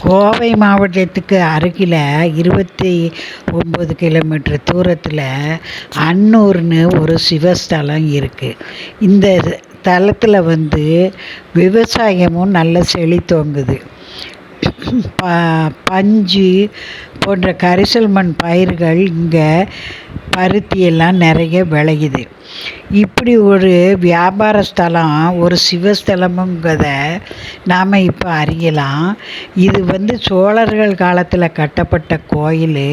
கோவை மாவட்டத்துக்கு அருகில் இருபத்தி ஒம்பது கிலோமீட்டர் தூரத்தில் அன்னூர்னு ஒரு சிவஸ்தலம் இருக்குது இந்த தலத்தில் வந்து விவசாயமும் நல்ல செழித்தோங்குது ப பஞ்சு போன்ற கரிசல் மண் பயிர்கள் இங்கே பருத்தி எல்லாம் நிறைய விளையுது. இப்படி ஒரு வியாபார ஸ்தலம் ஒரு சிவஸ்தலமுங்கிறத நாம் இப்போ அறியலாம். இது வந்து சோழர்கள் காலத்தில் கட்டப்பட்ட கோயில்.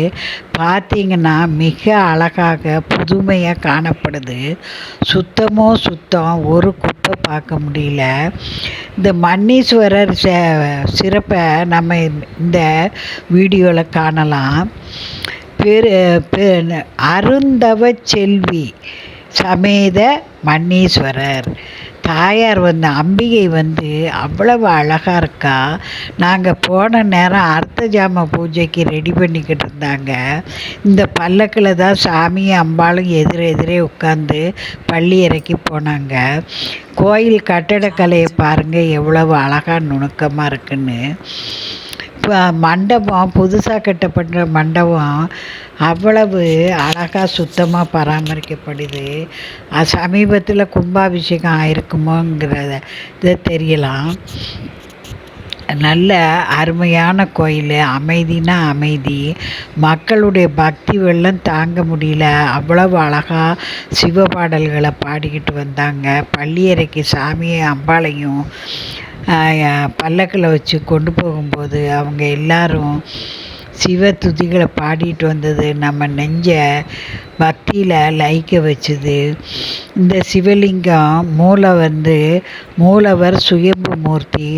பார்த்திங்கன்னா மிக அழகாக புதுமையாக காணப்படுது. சுத்தமோ சுத்தம் ஒரு குப்பை பார்க்க முடியல. இந்த மன்னீஸ்வரர் சிறப்பை நம்ம இந்த வீடியோவில் காணலாம். பெரு அருந்தவ செல்வி சமேத மன்னீஸ்வரர். தாயார் வந்து அம்பிகை வந்து அவ்வளவு அழகாக இருக்கா? நாங்கள் போன நேரம் அர்த்த ஜாம பூஜைக்கு ரெடி பண்ணிக்கிட்டு இருந்தாங்க. இந்த பல்லக்கில் தான் சாமியும் அம்பாளும் எதிரெதிரே உட்காந்து பள்ளி இறக்கி போனாங்க. கோயில் கட்டடக்கலையை பாருங்கள் எவ்வளவு அழகாக நுணுக்கமாக இருக்குன்னு. இப்போ மண்டபம் புதுசாக கட்டப்பட்ட மண்டபம் அவ்வளவு அழகாக சுத்தமாக பராமரிக்கப்படுது. அது சமீபத்தில் கும்பாபிஷேகம் ஆயிருக்குமோங்கிறத இதை தெரியலாம். நல்ல அருமையான கோயில் அமைதினா அமைதி. மக்களுடைய பக்தி வெள்ளம் தாங்க முடியல. அவ்வளவு அழகாக சிவ பாடல்களை பாடிக்கிட்டு வந்தாங்க. பள்ளியறைக்கு சாமியை அம்பாளையும் பல்லக்கில் வச்சு கொண்டு போகும்போது அவங்க எல்லாரும் சிவ துதிகளை பாடிட்டு வந்தது நம்ம நெஞ்ச பக்தியில் லயிக்க வச்சுது. இந்த சிவலிங்கம் மூளை வந்து மூலவர் சுயம்பு மூர்த்தி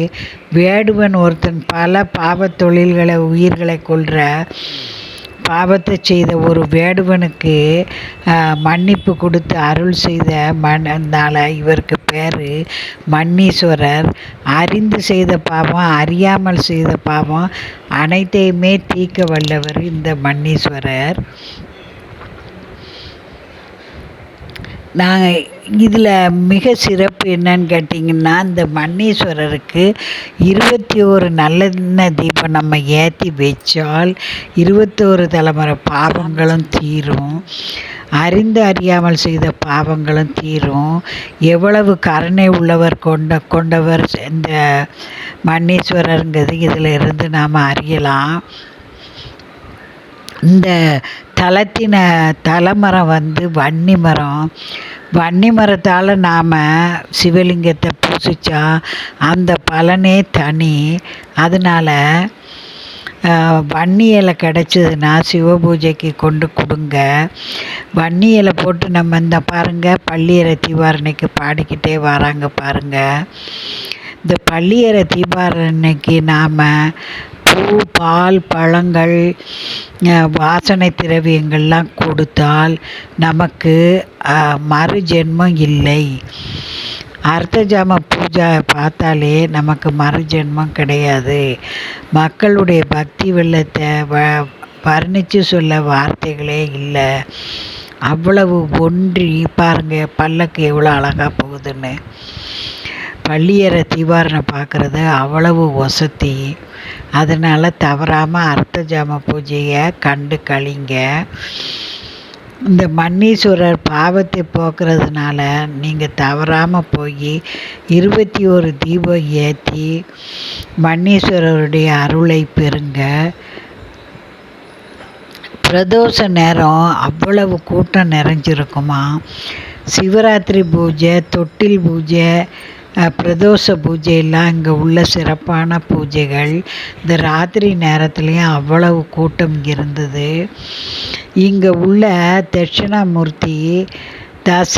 வேடுவன் ஒருத்தன் பல பாவத்தொழில்களை உயிர்களை கொள்கிற பாவத்தை செய்த ஒரு வேடுவனுக்கு மன்னிப்பு கொடுத்து அருள் செய்த மன்னனால் இவருக்கு பேர் மன்னீஸ்வரர். அறிந்து செய்த பாவம் அறியாமல் செய்த பாவம் அனைத்தையுமே தீர்க்க வல்லவர் இந்த மன்னீஸ்வரர். நாங்கள் இதில் மிக சிறப்பு என்னன்னு கேட்டிங்கன்னா இந்த மன்னீஸ்வரருக்கு இருபத்தி ஒரு நல்ல தீபம் நம்ம ஏற்றி வச்சால் இருபத்தோரு தலைமுறை பாவங்களும் தீரும். அறிந்து அறியாமல் செய்த பாவங்களும் தீரும். எவ்வளவு கருணை உள்ளவர் கொண்ட கொண்டவர் இந்த மன்னீஸ்வரருங்கிறது இதில் இருந்து நாம் அறியலாம். இந்த தளத்தின தலைமரம் வந்து வன்னி மரம். வன்னி மரத்தால் நாம் சிவலிங்கத்தை பூசித்தா அந்த பலனே தனி. அதனால் வன்னி இலை கிடச்சிதுன்னா சிவ பூஜைக்கு கொண்டு கொடுங்க. வன்னி இலை போட்டு நம்ம இந்த பாருங்கள் பள்ளியரை தீவாரணைக்கு பாடிக்கிட்டே வராங்க பாருங்கள் இந்த பள்ளியறை அன்னைக்கு நாம் பூ பால் பழங்கள் வாசனை திரவியங்கள்லாம் கொடுத்தால் நமக்கு மறு ஜென்மம் இல்லை. அர்த்த ஜாம பூஜை பார்த்தாலே நமக்கு மறு ஜென்மம் கிடையாது. மக்களுடைய பக்தி வெள்ளத்தை வ வர்ணித்து சொல்ல வார்த்தைகளே இல்லை. அவ்வளவு ஒன்றி பாருங்கள் பல்லக்கு எவ்வளோ அழகாக போகுதுன்னு. பள்ளியறை தீவாரனை பார்க்குறது அவ்வளவு வசதி. அதனால் தவறாமல் அர்த்த ஜாம பூஜையை கண்டு கழிங்க. இந்த மன்னீஸ்வரர் பாவத்தை போக்குறதுனால நீங்கள் தவறாமல் போய் இருபத்தி ஒரு தீபம் ஏற்றி மன்னீஸ்வரருடைய அருளை பெறுங்க. பிரதோஷ நேரம் அவ்வளவு கூட்டம் நிறைஞ்சிருக்குமா? சிவராத்திரி பூஜை தொட்டில் பூஜை பிரதோஷ பூஜையெல்லாம் இங்கே உள்ள சிறப்பான பூஜைகள். இந்த ராத்திரி நேரத்துலேயும் அவ்வளவு கூட்டம் இருந்தது. இங்கே உள்ள தட்சிணாமூர்த்தி தச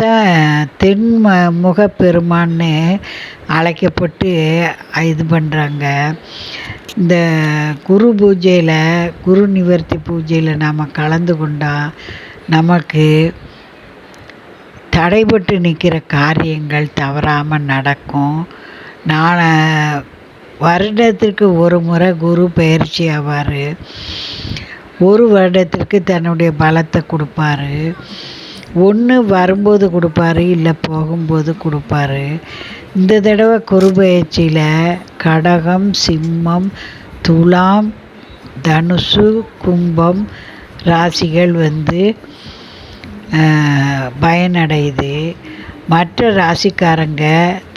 தென் முகப்பெருமான்னு அழைக்கப்பட்டு இது பண்ணுறாங்க இந்த குரு பூஜையில் குரு நிவர்த்தி பூஜையில் நாம் கலந்து கொண்டால் நமக்கு தடைபட்டு நிற்கிற காரியங்கள் தவறாமல் நடக்கும். நான் வருடத்திற்கு ஒரு முறை குரு பயிற்சி ஆவார். ஒரு வருடத்திற்கு தன்னுடைய பலத்தை கொடுப்பாரு. ஒன்று வரும்போது கொடுப்பாரு இல்லை போகும்போது கொடுப்பாரு. இந்த தடவை குரு பயிற்சியில் கடகம் சிம்மம் துலாம் தனுசு கும்பம் ராசிகள் வந்து பயனடையுது. மற்ற ராசிக்காரங்க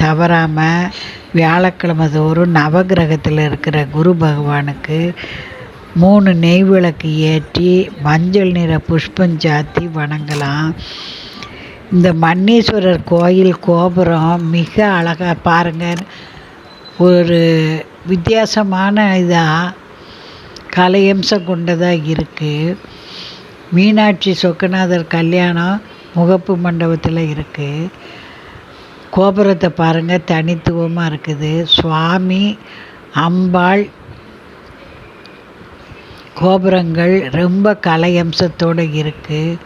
தவறாமல் வியாழக்கிழமை தோறும் நவகிரகத்தில் இருக்கிற குரு பகவானுக்கு மூணு நெய் விளக்கு ஏற்றி மஞ்சள் நிற புஷ்பம் சாத்தி வணங்கலாம். இந்த மன்னீஸ்வரர் கோயில் கோபுரம் மிக அழகாக பாருங்கள் ஒரு வித்தியாசமான இதாக கலையம்சம் கொண்டதாக இருக்குது மீனாட்சி சொக்கநாதர் கல்யாணம் முகப்பு மண்டபத்தில் இருக்குது கோபுரத்தை பாருங்கள் தனித்துவமாக இருக்குது. சுவாமி அம்பாள் கோபுரங்கள் ரொம்ப கலையம்சத்தோடு இருக்குது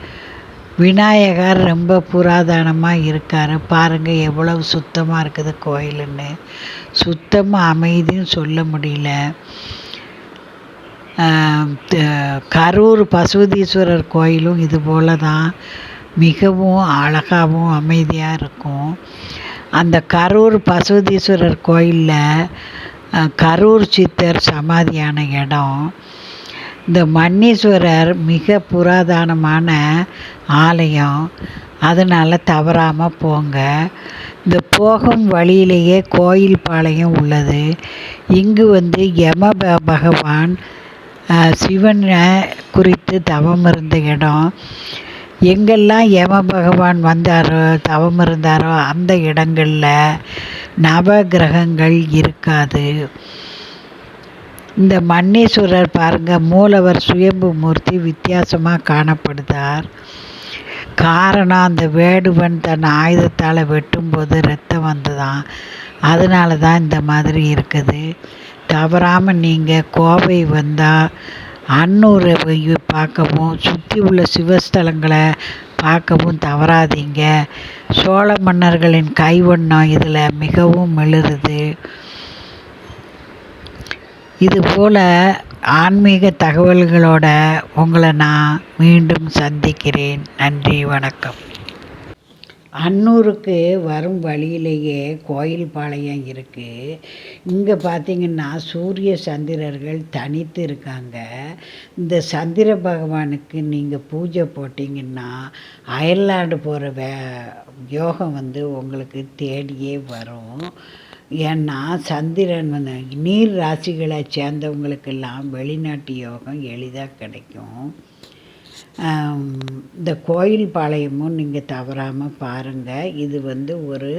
விநாயகர் ரொம்ப புராதனமாக இருக்கார். பாருங்கள் எவ்வளவு சுத்தமாக இருக்குது கோயிலுன்னு. சுத்தமாக அமைதியும் சொல்ல முடியல. கரூர் பசுபதீஸ்வரர் கோயிலும் இது போல தான் மிகவும் அழகாகவும் அமைதியாக இருக்கும். அந்த கரூர் பசுபதீஸ்வரர் கோயிலில் கரூர் சித்தர் சமாதியான இடம். இந்த மன்னீஸ்வரர் மிக புராதனமான ஆலயம். அதனால் தவறாமல் போங்க. இந்த போகும் வழியிலேயே கோயில் பாளையம் உள்ளது. இங்கு வந்து யம பகவான் சிவனை குறித்து தவம் இருந்த இடம் எங்கெல்லாம் யம பகவான் வந்தாரோ தவம் இருந்தாரோ அந்த இடங்களில் நவ கிரகங்கள் இருக்காது. இந்த மன்னீஸ்வரர் பாருங்கள் மூலவர் சுயம்பு மூர்த்தி வித்தியாசமாக காணப்படுதார். காரணம் அந்த வேடுவன் தன் ஆயுதத்தால் வெட்டும்போது ரத்தம் வந்துதான். அதனால தான் இந்த மாதிரி இருக்குது. தவறாமல் நீங்கள் கோவை வந்தால் அன்னூரை பார்க்கவும் சுற்றி உள்ள சிவஸ்தலங்களை பார்க்கவும் தவறாதீங்க. சோழ மன்னர்களின் கைவண்ணம் இதில் மிகவும் மிளருது இதுபோல் ஆன்மீக தகவல்களோட உங்களை நான் மீண்டும் சந்திக்கிறேன். நன்றி வணக்கம். அன்னூருக்கு வரும் வழியிலேயே கோயில் பாளையம் இருக்குது இங்கே பார்த்திங்கன்னா சூரிய சந்திரர்கள் தனித்து இருக்காங்க. இந்த சந்திர பகவானுக்கு நீங்கள் பூஜை போட்டிங்கன்னா அயர்லாண்டு போகிற வே யோகம் வந்து உங்களுக்கு தேடியே வரும். ஏன்னா சந்திரன் வந்து நீர் ராசிகளை சேர்ந்தவங்களுக்கெல்லாம் வெளிநாட்டு யோகம் எளிதாக கிடைக்கும். இந்த கோயில் பாளையமும் நீங்கள் தவறாமல் பாருங்கள் இது வந்து ஒரு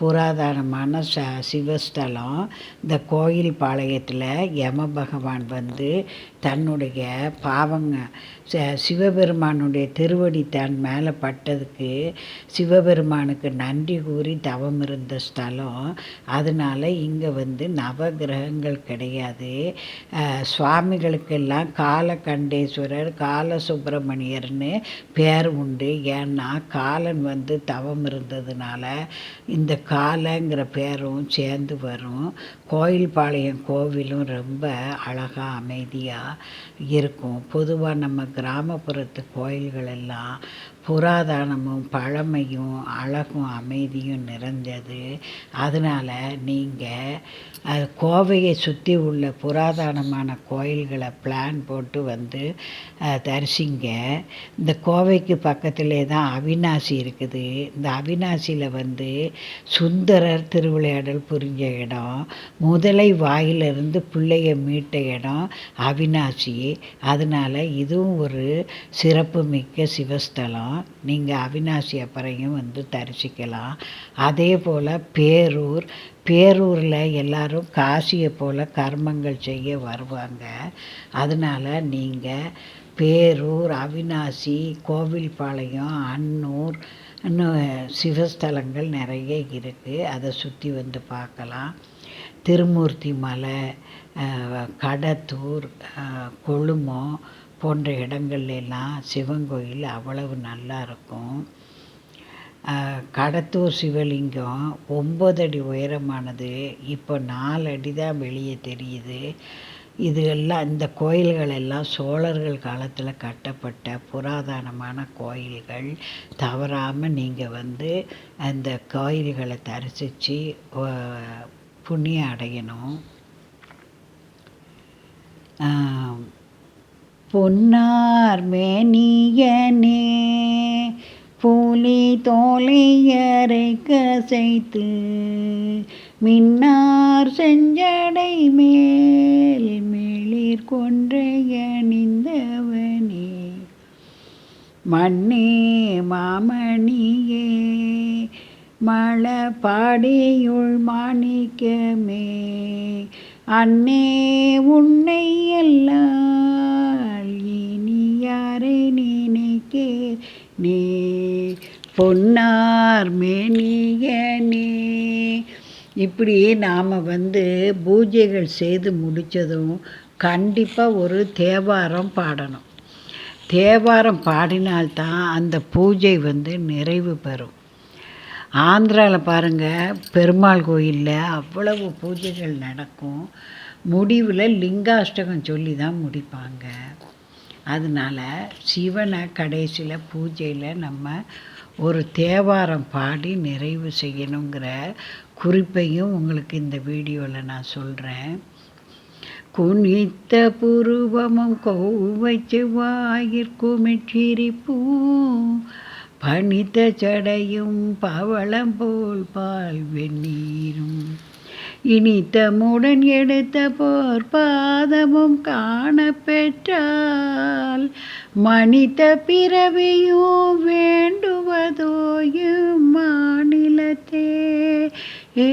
புராதனமான ச சிவஸ்தலம். இந்த கோயில் பாளையத்தில் யம பகவான் வந்து தன்னுடைய பாவங்க ச சிவபெருமானுடைய திருவடி தன் மேலே பட்டதுக்கு சிவபெருமானுக்கு நன்றி கூறி தவம் இருந்த ஸ்தலம். அதனால் இங்கே வந்து நவகிரகங்கள் கிடையாது. சுவாமிகளுக்கெல்லாம் காலகண்டேஸ்வரர் கால சுப்பிரமணியர்னு பேர் உண்டு. ஏன்னா காலன் வந்து தவம் இருந்ததுனால இந்த காலங்கிற பேரும் சேர்ந்து வரும். கோயில்பாளையம் கோவிலும் ரொம்ப அழகாக அமைதியாக இருக்கும். பொதுவாக நம்ம கிராமப்புறத்து கோயில்கள் எல்லாம் புராதனமும் பழமையும் அழகும் அமைதியும் நிறைஞ்சது அதனால் நீங்கள் கோவையை சுற்றி உள்ள புராதனமான கோயில்களை பிளான் போட்டு வந்து தரிசிங்க. இந்த கோவைக்கு பக்கத்திலே தான் அவினாசி இருக்குது. இந்த அவினாசியில் வந்து சுந்தரர் திருவிளையாடல் புரிஞ்ச இடம். முதலை வாயிலிருந்து பிள்ளைய மீட்ட இடம் அவினாசி அதனால் இதுவும் ஒரு சிறப்புமிக்க சிவஸ்தலம். நீங்கள் அவினாசி அப்பறையும் வந்து தரிசிக்கலாம். அதே போல் பேரூர் பேரூரில் எல்லோரும் காசியை போல் கர்மங்கள் செய்ய வருவாங்க. அதனால் நீங்கள் பேரூர் அவினாசி கோவில்பாளையம் அன்னூர் இன்னும் சிவஸ்தலங்கள் நிறைய இருக்குது அதை சுற்றி வந்து பார்க்கலாம். திருமூர்த்தி மலை கடத்தூர் கொழுமம் போன்ற இடங்கள்லாம் சிவன் கோயில் அவ்வளவு நல்லா இருக்கும் கடத்தூர் சிவலிங்கம் ஒம்பது அடி உயரமானது இப்போ நாலு அடி தான் வெளியே தெரியுது. இது எல்லாம் இந்த கோயில்கள் எல்லாம் சோழர்கள் காலத்தில் கட்டப்பட்ட புராதனமான கோயில்கள். தவறாமல் நீங்கள் வந்து அந்த கோயில்களை தரிசித்து புண்ணியம் அடையணும். பொன்னார் மேனியனே புலி தோலையரை கசைத்து மின்னார் செஞ்சடை மேல் மேளிர் கொன்றையணிந்தவனே மண்ணே மாமணியே மழப்பாடியுள் மாணிக்கமே அன்னே உன்னை எல்லாம் நீ பொன்னார் மேனியனே இப்படி நாம் வந்து பூஜைகள் செய்து முடித்ததும் கண்டிப்பாக ஒரு தேவாரம் பாடணும். தேவாரம் பாடினால்தான் அந்த பூஜை வந்து நிறைவு பெறும். ஆந்திராவில் பாருங்கள் பெருமாள் கோயிலில் அவ்வளவு பூஜைகள் நடக்கும். முடிவில் லிங்காஷ்டகம் சொல்லி தான் முடிப்பாங்க. அதனால் சிவனை கடைசியில் பூஜையில் நம்ம ஒரு தேவாரம் பாடி நிறைவு செய்யணுங்கிற குறிப்பையும் உங்களுக்கு இந்த வீடியோவில் நான் சொல்கிறேன் குனித்த புருவமும் கௌவைச்சு வாயிற்குமிச்சிரிப்பும் பனித்த சடையும் பவளம் போல் பால் வெந்நீரும். இனித்தமுடன் எடுத்த போர் பாதமும் காணப்பெற்றால் மனித பிறவியும் வேண்டுவதோயும் மாநிலத்தே. ஏ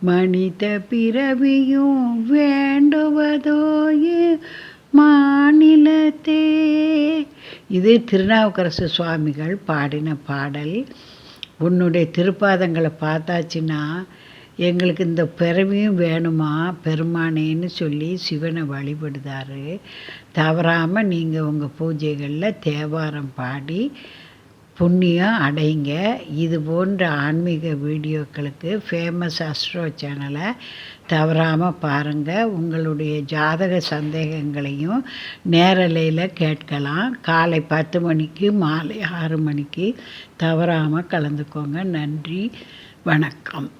மனித பிறவியும் வேண்டுவதோயே மாநிலத்தே. இது திருநாவுக்கரசு சுவாமிகள் பாடின பாடல். உன்னுடைய திருப்பாதங்களை பார்த்தாச்சுன்னா எங்களுக்கு இந்த பிறவியும் வேணுமா? பெருமானேன்னு சொல்லி சிவனை வழிபடுதாரு. தவறாமல் நீங்கள் உங்கள் பூஜைகளில் தேவாரம் பாடி புண்ணியம் அடைங்க. இது போன்ற ஆன்மீக வீடியோக்களுக்கு ஃபேமஸ் அஸ்ட்ரோ சேனலை தவறாமல் பாருங்கள் உங்களுடைய ஜாதக சந்தேகங்களையும் நேரலையில் கேட்கலாம். காலை பத்து மணிக்கு மாலை ஆறு மணிக்கு தவறாமல் கலந்துக்கோங்க. நன்றி. வணக்கம்.